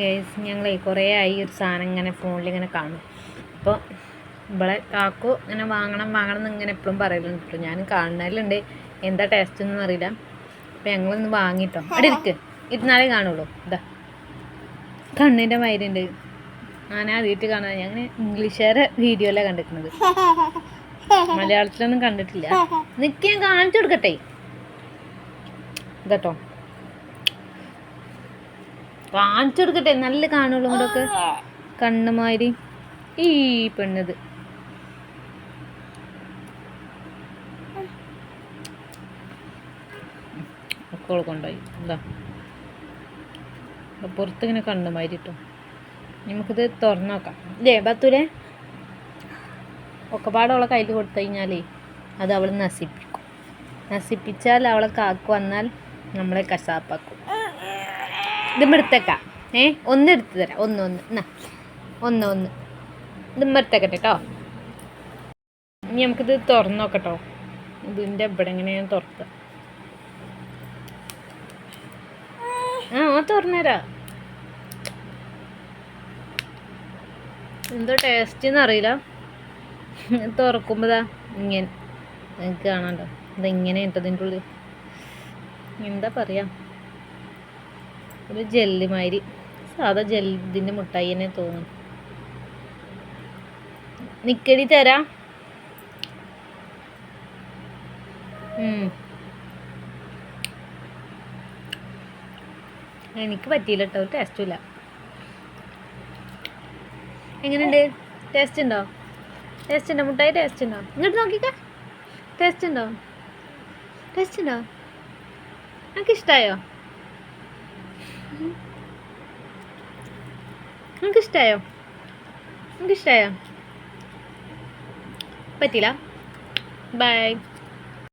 Guys ഞങ്ങളെ കുറേ ആയി ഒരു സാധനം ഇങ്ങനെ ഫോണിൽ ഇങ്ങനെ കാണും. അപ്പോൾ ഇവിടെ കാക്കു ഇങ്ങനെ വാങ്ങണം വാങ്ങണം എന്ന് ഇങ്ങനെ എപ്പോഴും പറയലുണ്ട് കേട്ടോ ഞാൻ കാണുന്നതിലുണ്ട് എന്താ ടേസ്റ്റ് ഒന്നും അറിയില്ല. അപ്പോൾ ഞങ്ങളൊന്ന് വാങ്ങിട്ടോ. അവിടെ ഇരിക്ക്. ഇരുന്നാലേ കാണുള്ളൂ. ഇതാ കണ്ണിന്റെ മൈരുണ്ട് ഞാൻ ആദ്യമായിട്ട് കാണാൻ ഞാൻ ഇംഗ്ലീഷുകാരെ വീഡിയോയിലാണ് കണ്ടിരിക്കുന്നത്. മലയാളത്തിലൊന്നും കണ്ടിട്ടില്ല. നിൽക്കാൻ കാണിച്ചു കൊടുക്കട്ടെ? ഇതട്ടോ. കാണിച്ചു കൊടുക്കട്ടെ നല്ല കാണുള്ളൂ ഇങ്ങോട്ടൊക്കെ കണ്ണുമാതിരി ഈ പെണ്ണത്. ഓൾ കൊണ്ടുപോയി. എന്താ പുറത്തിങ്ങനെ കണ്ണുമാതിരി കിട്ടും നമുക്കിത് തുറന്നു നോക്കാം. ഇല്ലേ ബത്തൂരെ. ഒക്കെപ്പാടെ അവളെ കയ്യിൽ കൊടുത്തു കഴിഞ്ഞാലേ അത് അവൾ നശിപ്പിക്കും. നശിപ്പിച്ചാൽ അവളെ കാക്ക് വന്നാൽ നമ്മളെ കശാപ്പാക്കും. ഇത് എടുത്തേക്കാം ഏ ഒന്ന് എടുത്തു തരാം. ഒന്ന് ഒന്ന്. എന്നാ ഒന്ന് ഒന്ന്. ഇത് എടുത്തേക്കട്ടെ കേട്ടോ ഇനി നമുക്കിത് തുറന്നു നോക്കട്ടോ. ഇതിന്റെ ഇവിടെ എങ്ങനെയാണ് തുറക്കുക ആ ആ തുറന്നുതരാം എന്തോ ടേസ്റ്റ് എന്നറിയില്ല തുറക്കുമ്പോഴാ ഇങ്ങനെ. നിങ്ങൾക്ക് കാണാണ്ടോ ഇതെങ്ങനെയാണ് കേട്ടോ ഇതിന്റെ ഉള്ളിൽ? എന്താ പറയാ? ഒരു ജെല്ലി മാതിരി. സാധാ ജെല്ലിന്റെ മുട്ടായി തന്നെ തോന്നും. നിക്കടി തരാം. എനിക്ക് പറ്റിയില്ല കേട്ടോ ടേസ്റ്റും ഇല്ല. എങ്ങനെയുണ്ട്? ടേസ്റ്റ് ഉണ്ടോ? ടേസ്റ്റ് ഉണ്ടോ? മുട്ടായി ടേസ്റ്റ് ഉണ്ടോ? ഇങ്ങോട്ട് നോക്കിക്ക. ടേസ്റ്റ് ഉണ്ടോ? ടേസ്റ്റ് ഉണ്ടോ? എനിക്ക് നമുക്കിഷ്ടമായോ നിങ്ങൾക്ക് പറ്റില്ല ബൈ.